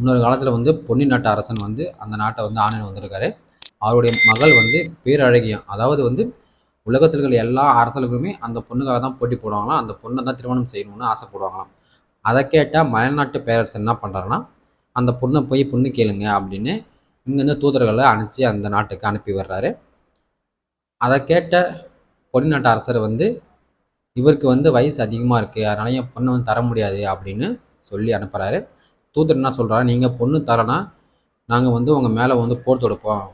முன்னொரு காலத்தில் வந்து பொன்னி நாட்டு அரசன் வந்து அந்த நாட்டை வந்து ஆணையம் வந்திருக்காரு. அவருடைய மகள் வந்து பேரழகியம் அதாவது வந்து உலகத்தில் இருக்கிற எல்லா அரசர்களுமே அந்த பொண்ணுக்காக தான் போட்டி போடுவாங்களாம் அந்த பொண்ணை தான் திருமணம் செய்யணும்னு ஆசைப்படுவாங்களாம் அதை கேட்டால் மலைநாட்டு பேரரசர் என்ன பண்ணுறாருன்னா அந்த பொண்ணை போய் பொண்ணு கேளுங்க அப்படின்னு இங்கேருந்து தூதர்களை அனுப்பிச்சு அந்த நாட்டுக்கு அனுப்பி விடுறாரு. அதை கேட்ட பொன்னி நாட்டு அரசர் வந்து இவருக்கு வந்து வயசு அதிகமாக இருக்குது அதனால என் பொண்ணை வந்து தர முடியாது அப்படின்னு சொல்லி அனுப்புகிறாரு தூதர் என்ன சொல்கிறா நீங்கள் பொண்ணு தரனா நாங்கள் வந்து உங்கள் மேலே வந்து போர் தொடுப்போம்.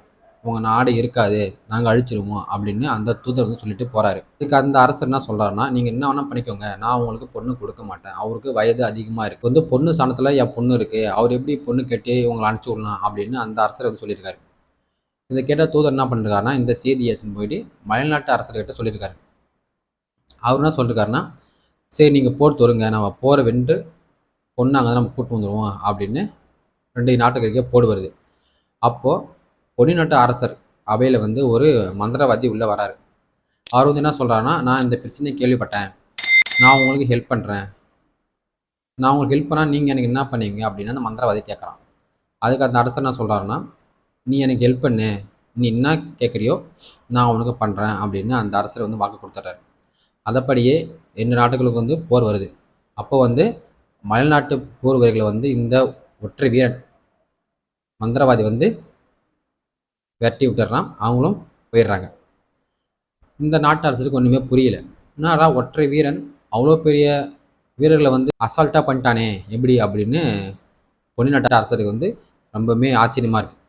உங்கள் நாடு இருக்காது. நாங்கள் அழிச்சிருவோம். அப்படின்னு அந்த தூதர் வந்து சொல்லிட்டு போகிறாரு இதுக்கு அந்த அரசர் என்ன சொல்கிறாருன்னா நீங்கள் என்ன வேணால் பண்ணிக்கோங்க. நான் உங்களுக்கு பொண்ணு கொடுக்க மாட்டேன். அவருக்கு வயது அதிகமாக இருக்குது வந்து பொண்ணு சாணத்தில் என் பொண்ணு இருக்குது அவர் எப்படி பொண்ணு கேட்டு உங்களை அனுப்பிச்சி விடலாம்? அப்படின்னு அந்த அரசர் வந்து சொல்லியிருக்காரு. இதை கேட்ட தூதர் என்ன பண்ணிருக்காருன்னா இந்த செய்தியை எடுத்துன்னு போயிட்டு மலைநாட்டு அரசர்கிட்ட சொல்லியிருக்காரு. அவர் என்ன சொல்லியிருக்காருன்னா சரி நீங்கள் போர் தொடுங்க. நம்ம போரை வென்று பொண்ணு அங்கே நம்ம கூட்டு வந்துடுவோம் அப்படின்னு ரெண்டு நாட்டுக்கு போடு வருது. அப்போது பொன்னி அரசர் அவையில் வந்து ஒரு மந்திரவாதி உள்ளே வராரு. அவர் வந்து என்ன சொல்கிறாருன்னா நான் இந்த பிரச்சனையை கேள்விப்பட்டேன். நான் உங்களுக்கு ஹெல்ப் பண்ணுறேன் நான் உங்களுக்கு ஹெல்ப் பண்ணால் நீங்கள் எனக்கு என்ன பண்ணுவீங்க அப்படின்னு அந்த மந்திரவாதி கேட்குறான். அதுக்கு அந்த அரசர் என்ன சொல்கிறாருன்னா நீ எனக்கு ஹெல்ப் பண்ணு. நீ என்ன கேட்குறியோ நான் உனக்கு பண்ணுறேன் அப்படின்னு அந்த அரசர் வந்து வாக்கு கொடுத்துட்றாரு. அதப்படியே ரெண்டு நாட்டுகளுக்கு வந்து போர் வருது. அப்போ வந்து மலைநாட்டு போர் வீரர்களை வந்து இந்த ஒற்றை வீரன் மந்திரவாதி வந்து விரட்டி விட்டுறான். அவங்களும் போயிடுறாங்க. இந்த நாட்டு அரசருக்கு ஒன்றுமே புரியல. என்னடா ஒற்றை வீரன் அவ்வளோ பெரிய வீரர்களை வந்து அசால்ட்டாக பண்ணிட்டானே எப்படி அப்படின்னு பொன்னி நாட்டு அரசருக்கு வந்து ரொம்பவுமே ஆச்சரியமாக இருக்குது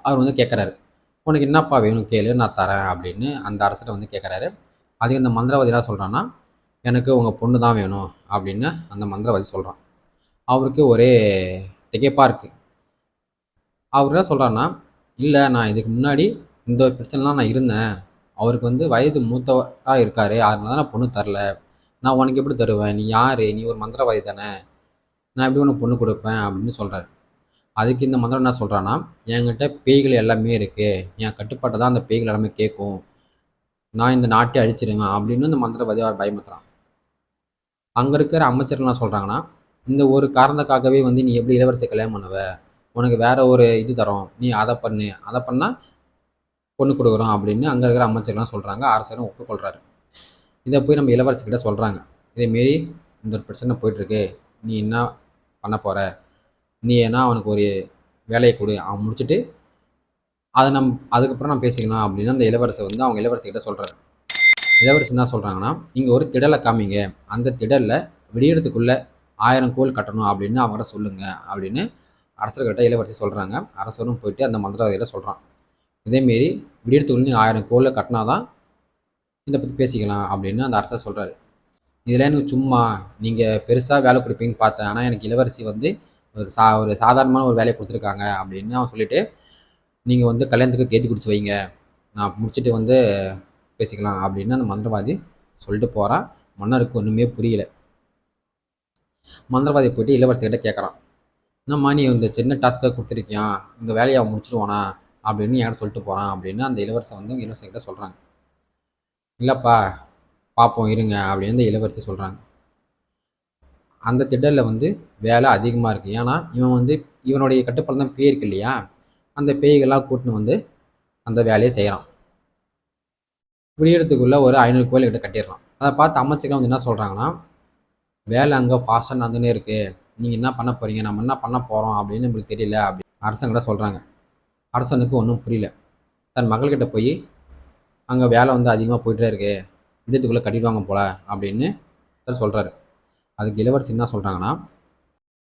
அவர் வந்து கேட்குறாரு உனக்கு என்னப்பா வேணும் கேளு நான் தரேன் அப்படின்னு அந்த அரசரை வந்து கேட்குறாரு அதுக்கு இந்த மந்திரவாதி என்ன சொல்கிறான்னா எனக்கு உங்கள் பொண்ணு தான் வேணும் அப்படின்னு அந்த மந்திரவாதி சொல்கிறான் அவருக்கு ஒரே திகைப்பாக இருக்குது அவர் என்ன சொல்கிறாருன்னா இல்லை நான் இதுக்கு முன்னாடி இந்த பிரச்சனைலாம் நான் இருந்தேன். அவருக்கு வந்து வயது மூத்தவராக இருக்கார். அதனால தான் நான் பொண்ணு தரல. நான் உனக்கு எப்படி தருவேன்? நீ யார்? நீ ஒரு மந்திரவாதி தானே? நான் எப்படி உனக்கு பொண்ணு கொடுப்பேன்? அப்படின்னு சொல்கிறாரு அதுக்கு இந்த மந்திரம் என்ன சொல்கிறான்னா என்கிட்ட பேய்கள் எல்லாமே இருக்குது என் கட்டுப்பாட்டை தான் அந்த பேய்கள் எல்லாமே கேட்கும். நான் இந்த நாட்டை அழிச்சிருவேன். அப்படின்னு இந்த மந்திரவாதி அவர் பயமுத்துறான் அங்கே இருக்கிற அமைச்சர்லாம் சொல்கிறாங்கன்னா இந்த ஒரு காரணத்துக்காகவே வந்து நீ எப்படி இளவரசி கல்யாணம் பண்ணுவ? உனக்கு வேற ஒரு இது தரோம். நீ அதை பண்ணு. அதை பண்ணால் பொண்ணு கொடுக்குறோம் அப்படின்னு அங்கே இருக்கிற அமைச்சர்லாம் சொல்கிறாங்க அரசரும் ஒப்புக்கொள்கிறாரு இதை போய் நம்ம இளவரசிக்கிட்ட சொல்கிறாங்க இதேமாரி இந்த ஒரு பிரச்சனை போயிட்டுருக்கு. நீ என்ன பண்ண போகிற நீ ஏன்னா அவனுக்கு ஒரு வேலையை கொடு. அவன் முடிச்சுட்டு அதை நம் அதுக்கப்புறம் நான் பேசிக்கலாம் அப்படின்னு அந்த இளவரசை வந்து அவங்க இளவரசிக்கிட்ட சொல்கிறாரு இளவரசி என்ன சொல்கிறாங்கன்னா நீங்கள் ஒரு திடலை காமிங்க. அந்த திடலில் விடியறதுக்குள்ளே ஆயிரம் கோல் கட்டணும் அப்படின்னு அவங்ககிட்ட சொல்லுங்கள் அப்படின்னு அரசர்கிட்ட இளவரசி சொல்கிறாங்க அரசரும் போயிட்டு அந்த மந்திரவாதியில் சொல்கிறான் இதேமாரி விடியறதுக்குள்ள நீ ஆயிரம் கோலில் கட்டினா தான் இதை பற்றி பேசிக்கலாம் அப்படின்னு அந்த அரசர் சொல்கிறாரு இதில் எனக்கு சும்மா நீங்கள் பெருசாக வேலை கொடுப்பீங்கன்னு பார்த்தேன். ஆனால் எனக்கு இளவரசி வந்து ஒரு சா ஒரு சாதாரணமான ஒரு வேலையை கொடுத்துருக்காங்க அப்படின்னு அவன் சொல்லிவிட்டு நீங்கள் வந்து கல்யாணத்துக்கு கேட்டு குடிச்சு வைங்க. நான் முடிச்சுட்டு வந்து பேசிக்கலாம் அப்படின்னு அந்த மந்திரவாதி சொல்லிட்டு போகிறான் மன்னருக்கு ஒன்றுமே புரியல. மந்திரவாதி போயிட்டு இளவரசிகிட்ட கேட்குறான் என்னம்மா நீ இந்த சின்ன டாஸ்க்காக கொடுத்துருக்கியான் இந்த வேலையை அவன் முடிச்சிடுவானா அப்படின்னு யாரும் சொல்லிட்டு போகிறான் அப்படின்னு அந்த இளவரசன் வந்து இளவரசிகிட்ட சொல்கிறாங்க இல்லைப்பா பார்ப்போம் இருங்க அப்படின்னு அந்த இளவரசி சொல்கிறாங்க அந்த திடலில் வந்து வேலை அதிகமாக இருக்குது ஏன்னா இவன் வந்து இவனுடைய கட்டுப்பாடு தான் பேய் இருக்கு இல்லையா? அந்த பேய்கள்லாம் கூட்டின்னு வந்து அந்த வேலையை செய்கிறான் விடியறதுக்குள்ளே ஒரு ஐநூறு கோயில் கிட்ட கட்டிடுறான் அதை பார்த்து அமைச்சர்கள் வந்து என்ன சொல்கிறாங்கன்னா வேலை அங்கே ஃபாஸ்ட்டாக நடந்துனே இருக்குது நீங்கள் என்ன பண்ண போகிறீங்க நம்ம என்ன பண்ண போகிறோம் அப்படின்னு நம்மளுக்கு தெரியல அப்படி அரசங்கிட்ட சொல்கிறாங்க அரசனுக்கு ஒன்றும் புரியல. தன் மகள்கிட்ட போய் அங்கே வேலை வந்து அதிகமாக போயிட்டே இருக்கு. விடத்துக்குள்ளே கட்டிடுவாங்க போல அப்படின்னு சொல்கிறாரு அதுக்கு இளவரசி என்ன சொல்கிறாங்கன்னா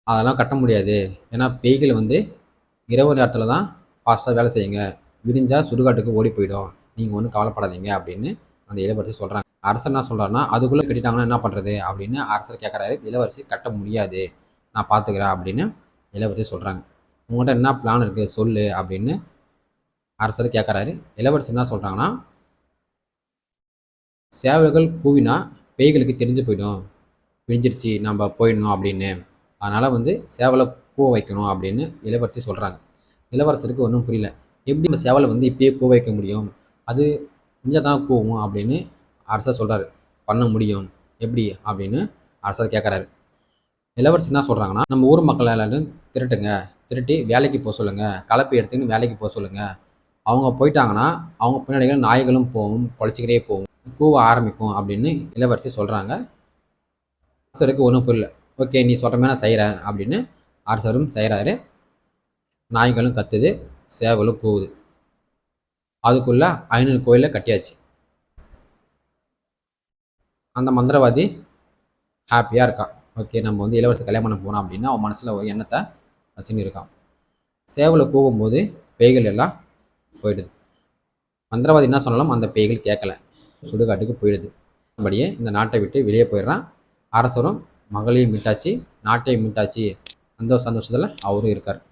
அதெல்லாம் கட்ட முடியாது. ஏன்னா பெய்கள் வந்து இரவு நேரத்தில் தான் ஃபாஸ்ட்டாக வேலை செய்யுங்க. விடிஞ்சால் சுடுகாட்டுக்கு ஓடி போயிடும். நீங்கள் ஒன்றும் கவலைப்படாதீங்க அப்படின்னு அந்த இளவரசி சொல்கிறாங்க அரசர் என்ன சொல்கிறாருன்னா அதுக்குள்ளே கட்டிட்டாங்கன்னா என்ன பண்ணுறது அப்படின்னு அரசர் கேட்குறாரு இளவரசி கட்ட முடியாது. நான் பார்த்துக்கிறேன் அப்படின்னு இளவரசி சொல்கிறாங்க உங்கள்கிட்ட என்ன பிளான் இருக்குது சொல்லு அப்படின்னு அரசர் கேட்குறாரு இளவரசி என்ன சொல்கிறாங்கன்னா சேவல்கள் கூவினா பேய்களுக்கு தெரிஞ்சு போயிடும். பிரிஞ்சிருச்சு நம்ம போயிடணும் அப்படின்னு. அதனால் வந்து சேவலை பூ வைக்கணும் அப்படின்னு இளவரசி சொல்கிறாங்க இளவரசருக்கு ஒன்றும் புரியல. எப்படி நம்ம சேவலை வந்து இப்பயே பூ வைக்க முடியும்? அது கொஞ்சம் தான் கூவும் அப்படின்னு அரசர் சொல்கிறாரு பண்ண முடியும். எப்படி? அப்படின்னு அரசர் கேட்குறாரு இளவரசி என்ன சொல்கிறாங்கன்னா நம்ம ஊர் மக்கள் எல்லாரும் திருட்டுங்க. திருட்டி வேலைக்கு போக சொல்லுங்கள் கலப்பை எடுத்துக்கின்னு வேலைக்கு போக சொல்லுங்கள் அவங்க போயிட்டாங்கன்னா அவங்க பின்னாடிகள் நாய்களும் போகும் குலைச்சிக்கிட்டே போகும் கூவ ஆரம்பிக்கும் அப்படின்னு இளவரசி சொல்கிறாங்க அரசருக்கு ஒன்றும் புரியல. ஓகே நீ சொல்கிற மாதிரி நான் செய்கிறேன் அப்படின்னு அரசரும் செய்கிறாரு நாய்களும் கத்துது சேவலும் கூவுது. அதுக்குள்ளே ஐநூறு கோயிலை கட்டியாச்சு. அந்த மந்திரவாதி ஹாப்பியாக இருக்கான். ஓகே நம்ம வந்து இளவரசர் கல்யாணம் பண்ண போனோம் அப்படின்னா அவன் மனசில் ஒரு எண்ணத்தை வச்சுன்னு இருக்கான். சேவலை கூவும்போது பேய்கள் எல்லாம் போயிடுது. மந்திரவாதி என்ன சொன்னாலும் அந்த பேய்கள் கேட்கல. சுடுகாட்டுக்கு போயிடுது. அப்படியே இந்த நாட்டை விட்டு வெளியே போயிடுறான். அரசரும் மகளையும் மீட்டாச்சு நாட்டையும் மீட்டாச்சு. அந்த சந்தோஷத்தில் அவரும் இருக்கார்.